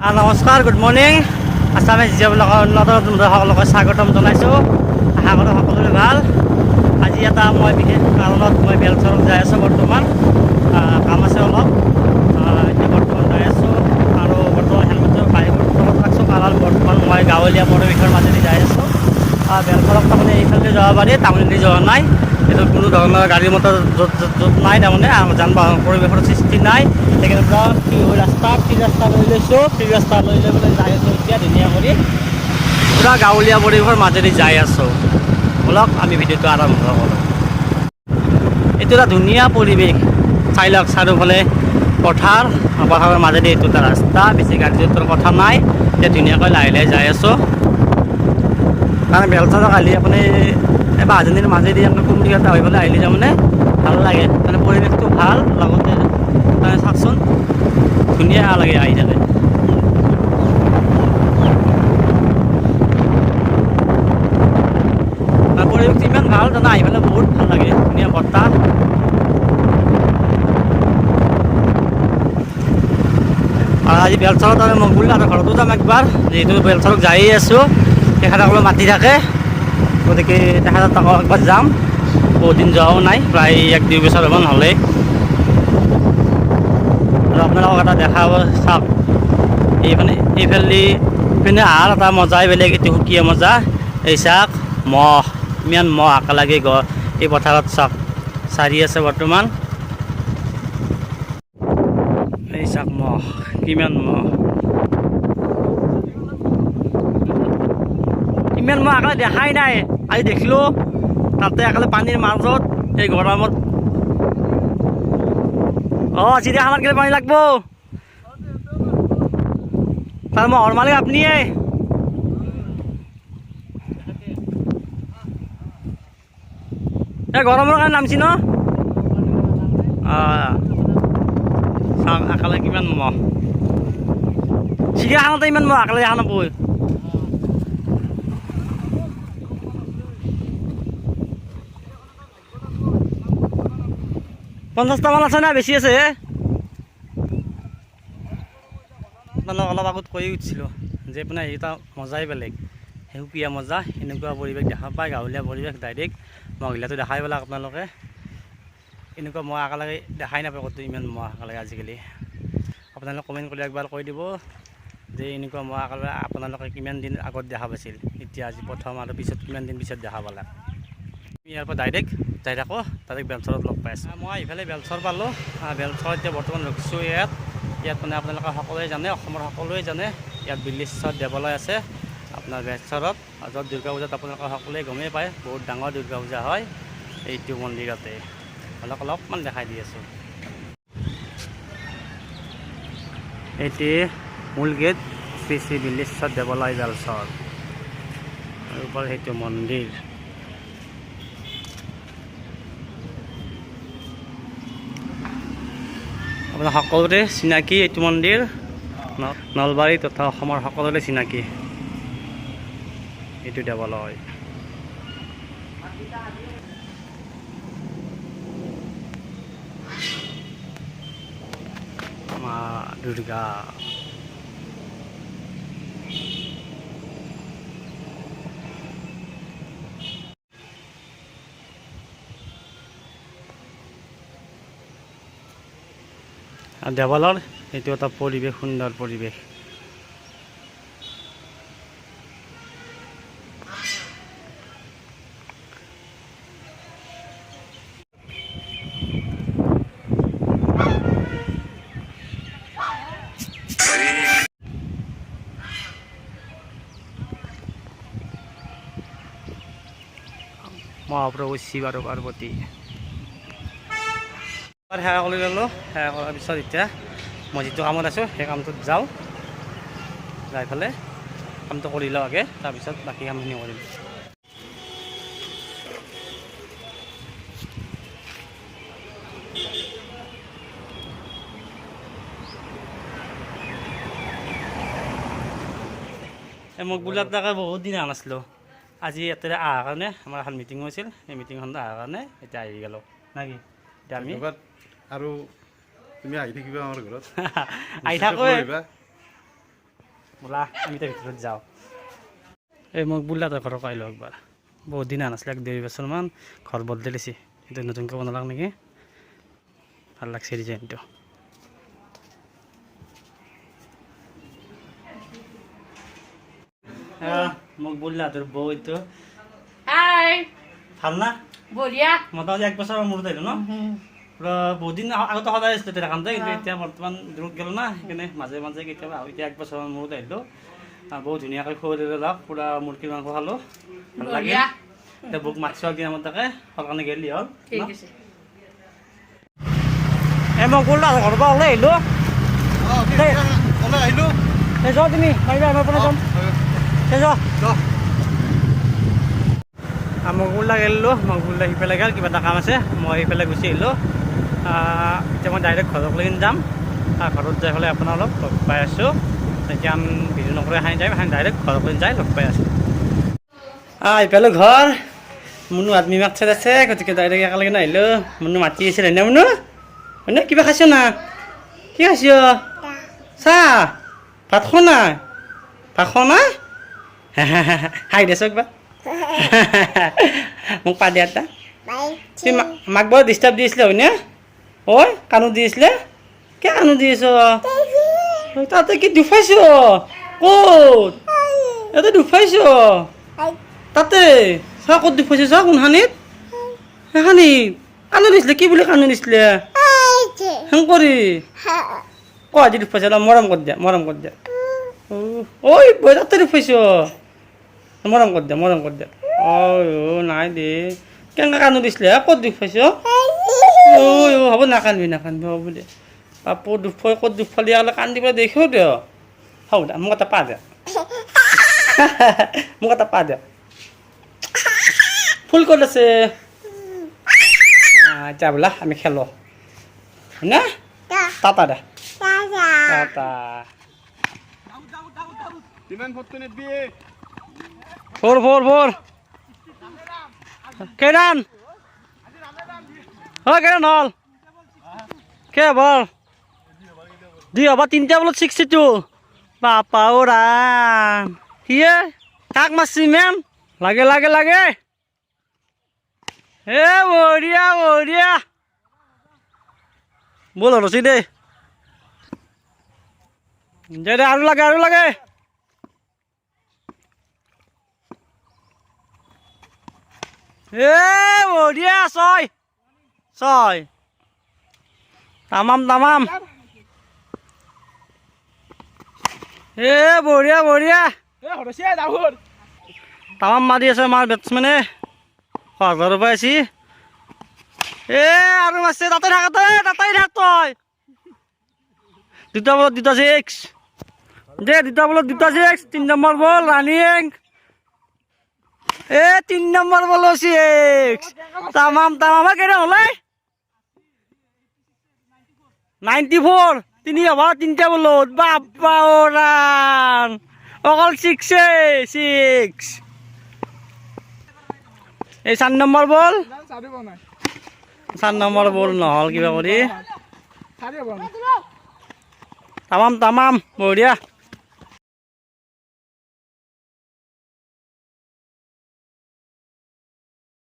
নমস্কাৰ good morning আছামে যিবিলাকৰ নতুন সকলোকে স্বাগতম জনাইছোঁ। আশা কৰোঁ সকলোৰে ভালো। আজি এটা মই বিশেষ কাৰণত মই বেলচৰত যাই আছোঁ বৰ্তমান। কাম আছে অলপ। এতিয়া বৰ্তমান যাই আছোঁ। আৰু বৰ্তমান হেলমেটৰ বাইকৰ তলত ৰাখছোঁ। কাৰণ বৰ্তমান মই গাঁৱলীয়া পৰিৱেশৰ মাজেদি যাই আছোঁ। আহ, বেলচৰত তাৰমানে এইফালে যাব পাৰি টাউনেদি যোৱা নাই। এইটো কোনো ধৰণৰ গাড়ী মটৰ য'ত য'ত নাই তাৰমানে যান বাহন পৰিৱেশৰ সৃষ্টি নাই। সেইকাৰণে পূৰা ফ্ৰী ৰাস্তা ফ্ৰী ৰাস্তা লৈ লৈছোঁ ফ্ৰী ৰাস্তা লৈ লৈ পেলাই যাই আছোঁ এতিয়া ধুনীয়া কৰি পূৰা গাঁৱলীয়া পৰিৱেশৰ মাজেদি যাই আছোঁ। ব'লক, আমি ভিডিঅ'টো আৰম্ভ কৰোঁ। এইটো এটা ধুনীয়া পৰিৱেশ। চাই লওক চাৰিওফালে পথাৰ, পথাৰৰ মাজেদি এইটো এটা ৰাস্তা, বেছি গাড়ী জোঁটৰ কথা নাই। এতিয়া ধুনীয়াকৈ লাহে লাহে যাই আছোঁ। কাৰণ বেলচৰ কালি আপুনি এই বাঁহজনীৰ মাজেদি এনেকৈ কুমটি এটা হৈ পেলাই আহিলে তাৰমানে ভালো লাগে। মানে পৰিৱেশটো ভালো, লগতে মানে চাওকচোন, ধুনীয়া লাগে আহি থাকে আৰু পৰিৱেশটো ইমান ভালো জানা আহি পেলাই বহুত ভালো লাগে, ধুনীয়া বতাহ। আজি বেলচৰত আমি মোক আৰু ঘৰতো যাম একবাৰ, যিহেতু বেলচৰত যায়েই আছোঁ। তেখেতসকলে মাতি থাকে। গতিকে তেখেতক আকৌ একবাৰ যাম। বহুত দিন যোৱাও নাই, প্ৰায় এক দুই বছৰমান হ'লেই। আৰু আপোনালোকক এটা দেখাব চাওক এইফালে এইফালে পিনে আহাৰ এটা মজাই বেলেগ এইটো সুকীয়া মজা। এই চাওক, মহ, ইমান মহ একেলগে গ, এই পথাৰত চাওক। চাৰি আছে বৰ্তমান। এই চাওক মহ, কিমান মহ। ইমান মই আগতে দেখাই নাই। আজি দেখিলোঁ, তাতে একেবাৰে পানীৰ মাজত এই গৰমত। অঁ চিৰিয়াখানাত গেলে পানী লাগব। তাৰ মহৰ মালিক আপনিয়ে। এই গৰমৰ কাৰণে নামছি ন? চাওক একেলগে কিমান মহ। চিৰিয়াখানাতে ইমান মহ একেলগে দেখা নাপায় পঞ্চাছটামান আছে না বেছি আছে? আপোনালোক অলপ আগত কৈ উঠিছিলোঁ যে মানে এইটা মজাই বেলেগ। সেউকীয়া মজা এনেকুৱা পৰিৱেশ দেখা পায় গাঁৱলীয়া পৰিৱেশ ডাইৰেক্ট মহিলাটো দেখাই পেলাই আপোনালোকে। এনেকুৱা মই একেলগে দেখাই নাপায় ক'তো ইমান মহ একেলগে আজিকালি। আপোনালোকে কমেণ্ট কৰি একবাৰ কৈ দিব যে এনেকুৱা মহ একেলগে আপোনালোকে কিমান দিন আগত দেখা পাইছিল। এতিয়া আজি প্ৰথম আৰু পিছত কিমান দিন পিছত দেখা পালা? আমি ইয়াৰ পৰা ডাইৰেক্ট যাই থাকোঁ ডাইৰেক্ট বেলচৰত লগ পাই আছোঁ। মই ইফালে বেলচৰ পালোঁ বেলচৰ এতিয়া বৰ্তমান ৰখিছোঁ ইয়াত। ইয়াত মানে আপোনালোকে সকলোৱে জানে অসমৰ সকলোৱে জানে ইয়াত বিল্লেশ্বৰ দেৱালয় আছে আপোনাৰ বেলচৰত। য'ত দুৰ্গা পূজাত আপোনালোকে সকলোৱে গমেই পায় বহুত ডাঙৰ দুৰ্গা পূজা হয় এইটো মন্দিৰতে। অলপ অলপমান দেখাই দি আছোঁ। এটি মূল গেট শ্ৰী শ্ৰী বিল্লেশ্বৰ দেৱালয় বেলচৰ। ওপৰত সেইটো মন্দিৰ। আপোনাৰ সকলোৰে চিনাকি এইটো মন্দিৰ নলবাৰী তথা অসমৰ সকলোৰে চিনাকি। এইটো দেৱালয়। মা দুৰ্গা। দেৱালৰ এইটো এটা পৰিৱেশ সুন্দৰ পৰিৱেশ মহাপ্ৰভু শিৱ আৰু পাৰ্বতী আৰু সেৱা কৰি ল'লোঁ সেৱা কৰাৰ পিছত এতিয়া মই যিটো কামত আছোঁ, সেই কামটোত যাওঁ। যাই পেলাই কামটো কৰি লওঁ আগে, তাৰপিছত বাকী কামখিনি কৰিম। মোক বোলাক তাকে বহুত দিন অহা নাছিলোঁ। আজি ইয়াতে অহাৰ কাৰণে, আমাৰ এখন মিটিং হৈছিল। সেই মিটিংখন অহাৰ কাৰণে এতিয়া আহি গ'লোঁ। না কি এতিয়া আমি আৰু তুমি আহি থাকিবা আমাৰ ঘৰত। আহি আহিবা বোলা আমি তাৰ ভিতৰত যাওঁ। এই মোক বোলা তই ঘৰত আহিলোঁ একবাৰ। বহুত দিন আনাছিলে এক দুই বছৰমান। ঘৰ বদলি দিছে। এইটো নতুনকৈ বনালাক নেকি? ভালো লাগছে ডিজাইনটো। মোক বললা তোৰ বৌ এইটো। হাই! ভালো না? বঢ়িয়া। মোটামুটি এক বছৰৰ মূৰত আহিলোঁ ন? বহুত দিন আগতে সদায় আছিলোঁ তেৰাখানতে কিন্তু এতিয়া বৰ্তমান দূৰত গ'লো না সেইকাৰণে মাজে মাজে কেতিয়াবা এতিয়া এক বছৰৰ মূৰত আহিলোঁ। বহুত ধুনীয়াকৈ খুৱাই লওক পূৰা মুৰ্গীৰ মাংস খালোঁ। ভালো লাগিল বঢ়িয়া। এতিয়া বুক মাতিছোঁ একদিন আমাৰ তাকে সলকানে গেলি হ'ল এ মই গ'লো আৰু ঘৰৰ পৰা ওলাই আহিলোঁ। আহিলো। এই যোৱা তুমি পাৰিবা আমাৰ পৰা যাম। এই যোৱা মগুল্লা গেলোঁ মগুল্লা সিফালে গ'ল কিবা এটা কাম আছে মই সেইফালে গুচি আহিলোঁ। আহ, এতিয়া মই ডাইৰেক্ট ঘৰলৈকে যাম ঘৰত যাই পেলাই আপোনাৰ অলপ লগ পাই আছোঁ। এতিয়া ভিডিঅ' নকৰি হাঁহি যাম, হাঁহি ডাইৰেক্ট ঘৰলৈ যাই লগ পাই আছোঁ। আহ, ইফালে ঘৰ, মুনু আদমি মাক চাই আছে, গতিকে ডাইৰেক্ট একেলগে নাহিলোঁ মুনু মাতি আছিল হয়নে মুনু? হয়নে কিবা খাইছ না? কি খাইছ? চাহ? ভাত খোৱা নাই? ভাত খোৱা নাই? হাই দেচোন কিবা মোক পা দিয়া এটা মা- মাক বৰ ডিষ্টাৰ্ব দি আছিলে হয়নে ঐ কাণো দি আছিলে কিয় কাণো দি আছ তাতে কি দুখাইছ ক'ত? ইয়াতে দুখাইছ তাতে? চা ক'ত দুখাইছ চা কোনখানিত সেইখানিত কাণো দিছিলে কি বুলি কাণো দিছিলে শংকৰী ক আজি দুখাইছ অলপ মৰম কৰি দিয়া মৰম কৰি দিয়া। ঐ বৈ তাতে দুখাইছ মৰম কৰি দিয়া মৰম কৰি দিয়া। অ নাই দে। কেনেকৈ কাণো দিছিলে? হা? ক'ত দুখ পাইছ? অ হ'ব নাকান্দিবি নাকান্দিবি হ'ব দে। পাপু দুখ পাই ক'ত দুখ পালি অলপ কান্দিবলৈ দেখিও দিয় হ'ব দে মোক এটা পা দে। মোক এটা পা দে। ফুল ক'ত আছে? এতিয়া বোলা আমি খেলো। হয়নে? টাটা দে। টাটা। কিমান ফটো নিবি কেনান হয় কেনান হল? কে বল? দুই হবা তিনটা বলত ছিক্সটি টু বাপা ও রাম কিয়ে কাক মারছি মেম। লাগে লাগে লাগে। এ বঢ়িয়া বঢ়িয়া। বল দে। দে দে আৰু লাগে আৰু লাগে। এ বঢ়িয়া ছয়। ছয়। তামাম তামাম। এ বঢ়িয়া বঢ়িয়া। তামাম মাৰি আছে আমাৰ বেটছমেনে হাজাৰৰ পৰা আছি এ আৰু মাৰছে তাতে থাক তই তাতেই থাক তই। দুটা বলত দুটা ছিক্স দে দুটা বলত দুটা ছিক্স তিন নম্বৰ বল ৰানিং এ তিন নম্বৰ বল ছিক্স তামাম তামাম কেইটা হলে নাইনটি ফ'ৰ তিনি অভাৰ তিনিটা বলত বাপ্পা অ ৰান অকল ছিক্সে ছিক্স এই চাৰি নম্বৰ বল? চাৰি নম্বৰ বল নহ'ল কিবা কৰি। তামাম তামাম বঢ়িয়া।